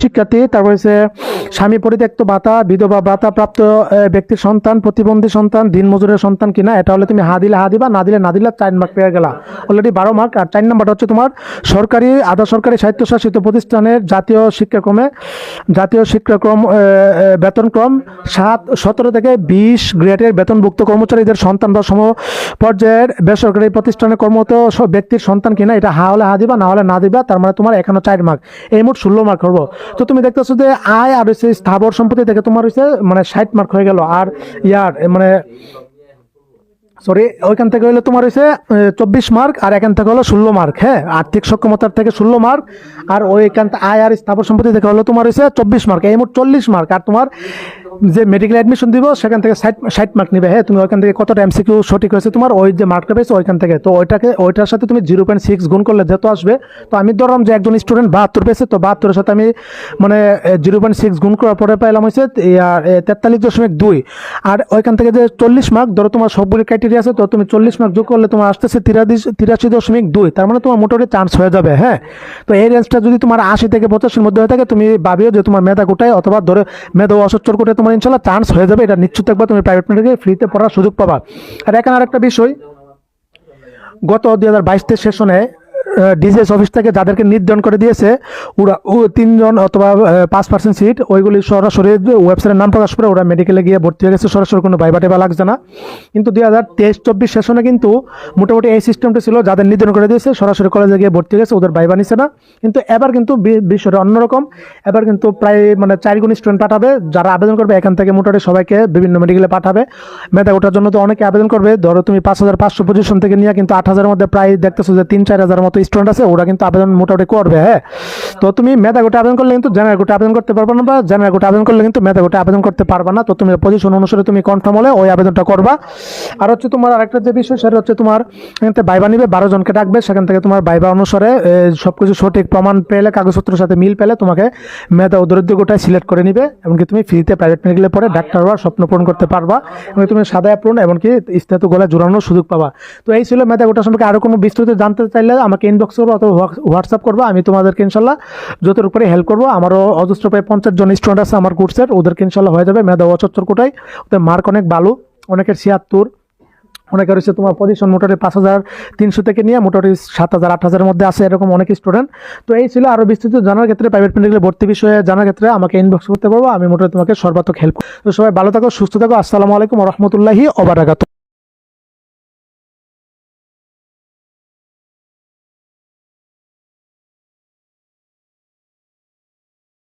শিক্ষার্থী তারপর হচ্ছে স্বামী পরিত্যক্ত ভাতা, বিধবা ভাতা প্রাপ্ত ব্যক্তির সন্তান, প্রতিবন্ধী সন্তান দিনমজুরের সন্তান কিনা, এটা হলে তুমি হা দিলে হা দিবা, না দিলে না দিলে চার মার্ক পেয়ে গেলা। অলরেডি বারো মার্ক আর চার নাম্বারটা হচ্ছে তোমার সরকারি, আধা সরকারি স্বায়ত্তশাসিত প্রতিষ্ঠানের জাতীয় শিক্ষাক্রমে, জাতীয় শিক্ষাক্রম বেতনক্রম সাত, সতেরো থেকে বিশ গ্রেডের বেতনভুক্ত কর্মচারীদের সন্তান বা সম পর্যায়ের বেসরকারি প্রতিষ্ঠানে কর্মরত ব্যক্তির সন্তান কিনা, এটা হা হলে হা দিবা, না হলে না দিবা, তার মানে তোমার এখানে চার মার্ক এই মোট ষোলো মার্ক হব। তো তুমি দেখতেছো যে আয় আর হচ্ছে স্থাবর সম্পত্তি থেকে তোমার হয়েছে মানে ষাট মার্ক হয়ে গেল। আর ইয়ার মানে সরি ওইখান থেকে হলো তোমার হয়েছে চব্বিশ মার্ক আর এখান থেকে হলো ষোলো মার্ক হ্যাঁ? আর্থিক সক্ষমতার থেকে ষোলো মার্ক আর ওইখান থেকে আয় আর স্থাবর সম্পত্তি দেখে হলো তোমার হয়েছে চব্বিশ মার্ক এই মোট চল্লিশ মার্ক আর তোমার যে মেডিকেল অ্যাডমিশন দিব, সেখান থেকে ষাট ষাট মার্ক নিবে। হ্যাঁ তুমি ওইখান থেকে কতটা এমসিকিউ সঠিক হয়েছে তোমার, ওই যে মার্কটা পেয়েছে ওইখান থেকে। তো ওইটাকে, ওইটার সাথে তুমি জিরো পয়েন্ট সিক্স গুণ করলে যেহেতু আসবে, তো আমি ধরলাম যে একজন স্টুডেন্ট বাহাত্তর পেয়েছে, তো বাহাত্তরের সাথে আমি মানে জিরো পয়েন্ট সিক্স গুণ করার পরে পাইলাম হয়েছে তেতাল্লিশ দশমিক দুই। আর ওইখান থেকে যে চল্লিশ মার্ক ধরো তোমার সবগুলি ক্রাইটেরিয়া আছে, তো তুমি চল্লিশ মার্ক যোগ করলে তোমার আসতেছে তিরাশি তিরাশি দশমিক দুই। তার মানে তোমার মোটামুটি চান্স হয়ে যাবে হ্যাঁ? তো এই রেঞ্জটা যদি তোমার আশি থেকে পঁচাশির মধ্যে হয়ে থাকে, তুমি ভাবিও যে তোমার মেধা কোটায় অথবা ধরে মেধা অসচ্ছর কোটায় তোমার ইনশাল্লাহ চান্স হয়ে যাবে, এটা নিশ্চিত থাকবে, তুমি প্রাইভেট মেডিকেল ফ্রিতে পড়ার সুযোগ পাবা। আর এখানে আরেকটা বিষয়, গত দুই হাজার বাইশ সেশনে ডিজিএস অফিস থেকে যাদেরকে নির্ধারণ করে দিয়েছে, ওরা ও তিনজন অথবা পাঁচ পার্সেন্ট সিট ওইগুলি সরাসরি ওয়েবসাইটের নাম প্রকাশ করে ওরা মেডিকেলে গিয়ে ভর্তি হয়ে গেছে। সরাসরি কোনো বাইবা টেবা লাগছে না। কিন্তু দুই হাজার তেইশ চব্বিশ সেশনে কিন্তু মোটামুটি এই সিস্টেমটা ছিল যাদের নির্ধারণ করে দিয়েছে, সরাসরি কলেজে গিয়ে ভর্তি হয়ে গেছে, ওদের বাইবা নিছে না। কিন্তু এবার কিন্তু বিষয়টা অন্যরকম। এবার কিন্তু প্রায় মানে চার গুণ স্টুডেন্ট পাঠাবে, যারা আবেদন করবে এখান থেকে মোটামুটি সবাইকে বিভিন্ন মেডিকেলে পাঠাবে। মেধা ওঠার জন্য তো অনেকে আবেদন করবে। ধরো তুমি পাঁচ হাজার পাঁচশো পজিশন থেকে নিয়ে কিন্তু আট হাজারের মধ্যে প্রায় দেখতেছো যে তিন চার হাজার মতো স্টুডেন্ট আছে, ওরা কিন্তু আবেদন মোটামুটি করবে হ্যাঁ? তো তুমি মেধা গোটে আবেদন করলে কিন্তু জেনারেল গোটে আবেদন করতে পারবে না বা জেনারেল গোটে আবেদন করলে কিন্তু মেধা গোটে আবেদন করতে পারবে না। তো তুমি পজিশন অনুসারে তুমি কনফার্ম হলে ওই আবেদনটা করবা। আর হচ্ছে তোমার আরেকটা যে বিষয়, সেটা হচ্ছে তোমার এখান বাইবা নিবে, বারো জনকে ডাকবে, সেখান থেকে তোমার বাইবা অনুসারে সব কিছু সঠিক প্রমাণ পেলে, কাগজপত্রের সাথে মিল পেলে তোমাকে মেধা ও দরিদ্র গোটায় সিলেক্ট করে নিবে, এমনকি তুমি ফ্রিতে প্রাইভেট মেডিকেলে পরে ডাক্তার হওয়ার স্বপ্ন পূরণ করতে পারবা, এবং তুমি সাদা অ্যাপ্রন এমনকি ইস্তাতু গলায় জোরানোর সুযোগ পাবা। তো এই ছিল মেধা গোটা সম্পর্কে। আরও কোনো বিস্তারিত জানতে চাইলে আমাকে ইনবক্স করব অথবা হোয়াটসঅ্যাপ করব, আমি তোমাদেরকে ইনশাল্লাহ যতটুকু উপরে হেল্প করব। আমারও অজস্র প্রায় পঞ্চাশ জন স্টুডেন্ট আছে আমার কোর্সের ওদেরকে ইনশাল্লাহ হয়ে যাবে। মেধা অচত্তর কোটায়, ওদের মার্ক অনেক ভালো, অনেকের ছিয়াত্তর, অনেকের হচ্ছে তোমার পজিশন মোটামুটি পাঁচ হাজার তিনশো থেকে নিয়ে মোটামুটি সাত হাজার, আট হাজারের মধ্যে আছে এরকম অনেক স্টুডেন্ট তো এই ছিল আরও বিস্তৃত জানার ক্ষেত্রে প্রাইভেট মেডিকেলে ভর্তি বিষয়ে জানার ক্ষেত্রে আমাকে ইনবক্স করতে পারব আমি মোটামুটি তোমাকে সর্বাত্মক হেল্প তো সবাই ভালো থাকো, সুস্থ থাকো, আসসালামু আলাইকুম রহমতুল্লাহি ওবারাকাত